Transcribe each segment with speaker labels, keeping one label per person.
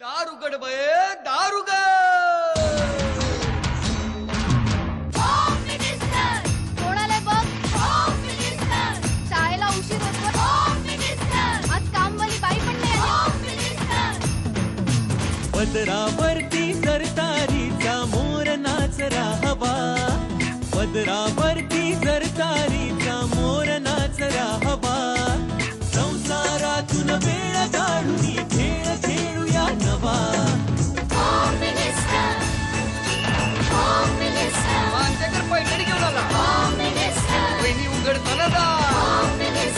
Speaker 1: दार उघड बये दार उघड
Speaker 2: कोणाला बघ? शाळेला उशीर होतो आज कामवाली बाई पण नाही आली.
Speaker 3: पदरावरती सरतारीचा मोर नाचरा हवा पदरावरती सरतारीचा मोर नाचरा हवा संसारातून वेळ
Speaker 1: पैठणी घेऊन आला. वहिनी उघडताना रोज देणार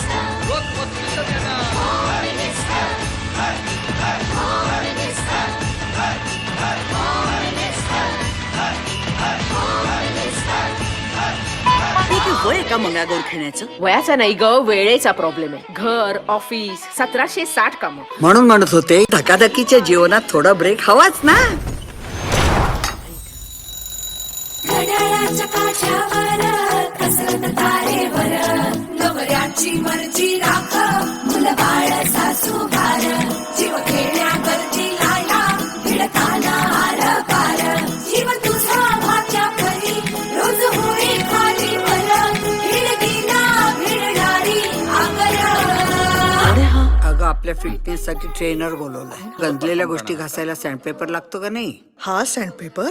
Speaker 4: की वय का मंगागोर खेळण्याचं?
Speaker 5: वयाचा नाही ग वेळेचा प्रॉब्लेम आहे. घर ऑफिस सतराशे साठ काम.
Speaker 4: म्हणून म्हणत होते धकाधकीच्या जीवनात थोडा ब्रेक हवाच ना.
Speaker 6: नवऱ्याची मर्जी राख. मुलं बाळ सासू घार जीव खेळण्यावरती लाया भिडताना आर पार जीव तुझा भात्या परी रोज होई खाली भिडणारी आगर.
Speaker 4: अगं आपल्या फिटनेस साठी ट्रेनर बोलवलाय. गंजलेल्या गोष्टी घासायला सँडपेपर लागतो का नाही?
Speaker 7: हा सँडपेपर